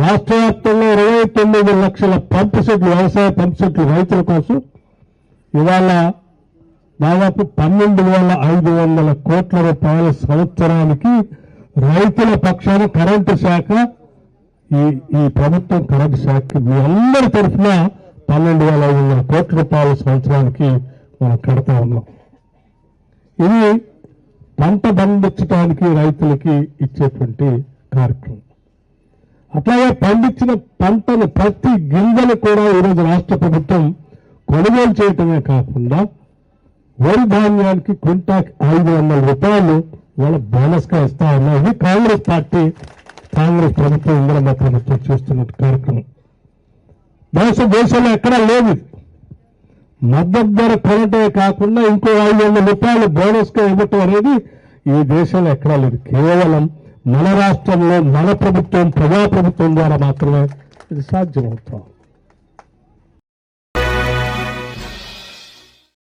రాష్ట్ర వ్యాప్తంగా ఇరవై తొమ్మిది లక్షల పంపు సెట్లు వ్యవసాయ పంపు సెట్లు రైతుల కోసం ఇవాళ దాదాపు పన్నెండు వేల ఐదు వందల కోట్ల రూపాయల సంవత్సరానికి రైతుల పక్షాన కరెంటు శాఖ ఈ ఈ ప్రభుత్వం కరెంటు శాఖకి మీ అందరి తరఫున పన్నెండు వేల ఐదు వందల కోట్ల రూపాయల సంవత్సరానికి మనం కడతా ఉన్నాం. ఇది పంట పండించడానికి రైతులకి ఇచ్చేటువంటి కార్యక్రమం. అట్లాగే పండించిన పంటను ప్రతి గింజను కూడా ఈరోజు రాష్ట్ర ప్రభుత్వం కొనుగోలు చేయటమే కాకుండా వరి ధాన్యానికి క్వింటాకి ఐదు వందల రూపాయలు వాళ్ళ బోనస్గా ఇస్తా ఉన్నారు కాంగ్రెస్ పార్టీ కాంగ్రెస్ ప్రభుత్వం ఇందిరమ్మ ప్రభుత్వం చేస్తున్న కార్యక్రమం. బహుశా దేశంలో ఎక్కడా లేదు. మద్దతు ధర కొనటే కాకుండా ఇంకో ఐదు వందల రూపాయలు బోనస్గా ఇవ్వటం అనేది ఈ దేశంలో ఎక్కడా లేదు. కేవలం మన రాష్ట్రంలో మన ప్రభుత్వం ప్రజాప్రభుత్వం ద్వారా మాత్రమే ఇది సాధ్యమవుతాం